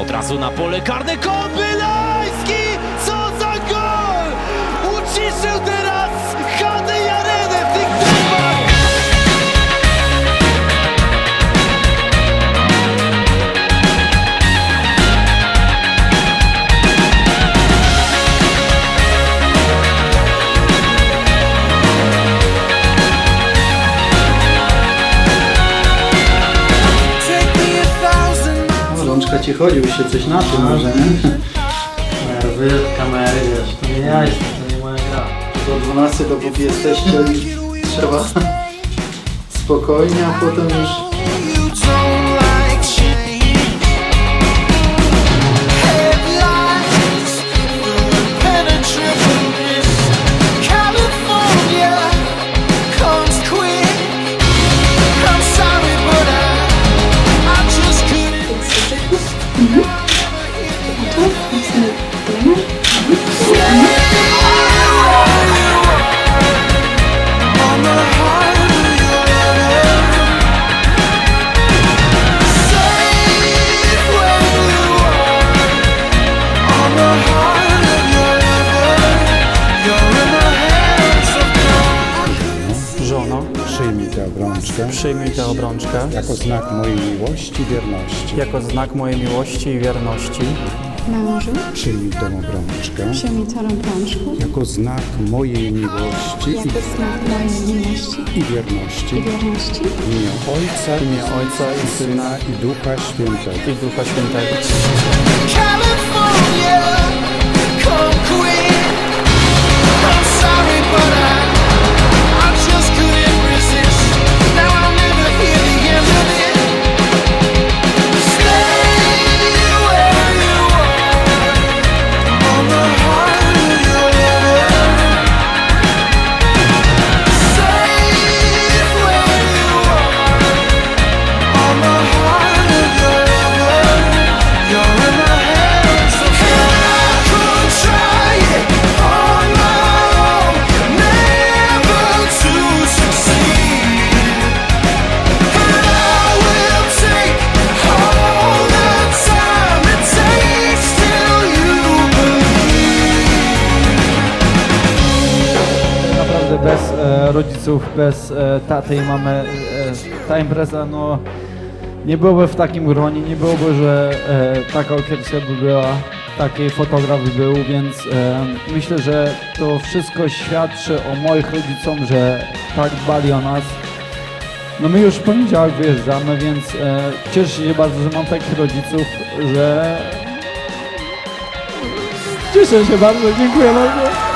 Od razu na pole karne Kobylański! Co za gol! Uciszył teraz Rączka ci chodził, się coś na tym może, nie? Nerwy, kamery, wiesz, to nie ja jestem, to nie moja gra. Do 12 dopóki jesteście i trzeba spokojnie, a potem już Żono, Przyjmij tę obrączkę przyjmij tę obrączkę jako znak mojej miłości i wierności. jako znak mojej miłości i wierności. Mężu, Przyjmij tę obrączkę przyjmij tę rączkę jako znak mojej miłości jako znak mojej miłości i, i wierności. i wierności. W imię Ojca W imię Ojca i Syna i Ducha Świętego. i Ducha Świętego. California, rodziców, bez e, taty i mamy, e, ta impreza no nie byłoby w takim gronie, nie byłoby, że e, taka orkiestra by była, taki fotograf by był, więc e, myślę, że to wszystko świadczy o moich rodzicom, że tak dbali o nas. No my już w poniedziałek wyjeżdżamy, więc e, cieszę się bardzo, że mam takich rodziców, że cieszę się bardzo, dziękuję bardzo.